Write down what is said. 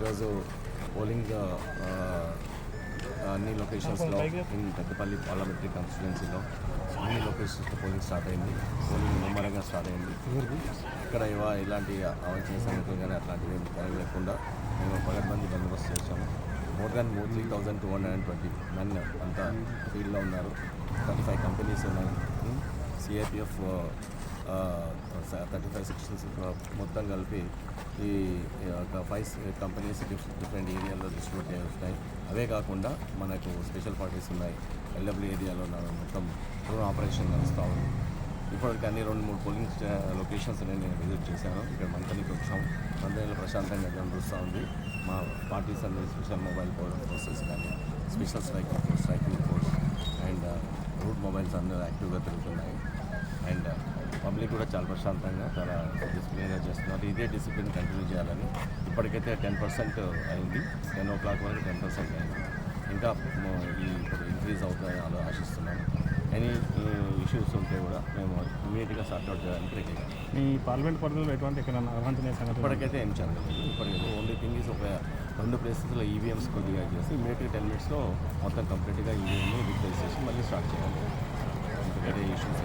ఈరోజు పోలింగ్ అన్ని లొకేషన్స్లో in Peddapalli parliamentary కాన్స్టిట్యున్సీలో అన్ని లొకేషన్స్లో పోలింగ్ స్టార్ట్ అయింది. పోలింగ్ ముమ్మరంగా స్టార్ట్ అయింది. ఇక్కడ ఇవా ఇలాంటి అవసరం సంగతులు కానీ అట్లాంటివి ఏమి జరగలేకుండా మేము పగడ్బందీ బందోబస్తు చేశాము. More than more three thousand two hundred and twenty men అంతా ఫీల్డ్లో ఉన్నారు. థర్టీ ఫైవ్ కంపెనీస్ ఉన్నాయి సిఐపిఎఫ్ థర్టీ ఫైవ్ సెక్షన్స్ మొత్తం కలిపి ఈ యొక్క ఫైవ్ కంపెనీస్ డిఫరెంట్ ఏరియాలో డిస్ట్రిబ్యూట్ చేస్తున్నాయి అవే కాకుండా మనకు స్పెషల్ పార్టీస్ ఉన్నాయి. ఎల్డబ్ల్యూ ఏరియాలో ఉన్న మొత్తం డ్రోన్ ఆపరేషన్ నడుస్తూ ఉంది. ఇప్పటికి అన్ని రెండు మూడు పోలింగ్ లొకేషన్స్ నేను విజిట్ చేశాను. ఇక్కడ మంత్రికి వచ్చాం. మంత్రిలో ప్రశాంతంగా కనిపిస్తూ ఉంది. మా పార్టీస్ అన్ని స్పెషల్ మొబైల్ ఫోర్సెస్ కానీ special striking force striking force and route mobiles అందరూ యాక్టివ్గా తిరుగుతున్నాయి. అండ్ పబ్లిక్ కూడా చాలా ప్రశాంతంగా చాలా డిసిప్లిన్గా చేస్తున్నారు. ఇదే డిసిప్లిన్ కంటిన్యూ చేయాలని ఇప్పటికైతే టెన్ పర్సెంట్ అయింది. టెన్ ఓ క్లాక్ వరకు టెన్ పర్సెంట్ అయింది. ఇంకా ఈ ఇప్పుడు ఇంక్రీజ్ అవుతాయని అలా ఆశిస్తున్నాను. ఎనీ ఇష్యూస్ ఉంటే కూడా మేము ఇమీడియట్గా సార్ట్అవుట్ చేయడానికి రెడీ మీ పార్లమెంట్ పరిధిలో ఎటువంటి ఎక్కడ అవాంఛనీయ ఇప్పటికైతే ఏం జరగలేదు. ఇప్పటికైతే ఓన్లీ థింగ్ ఈస్ ఒక రెండు ప్లేసెస్లో ఈవీఎంస్ కొద్దిగా చేసి ఇమీడియట్గా టెన్ మినిట్స్లో మొత్తం కంప్లీట్గా ఈవీఎంని రిప్లేస్ చేసి మళ్ళీ స్టార్ట్ చేయాలి. ఇష్యూస్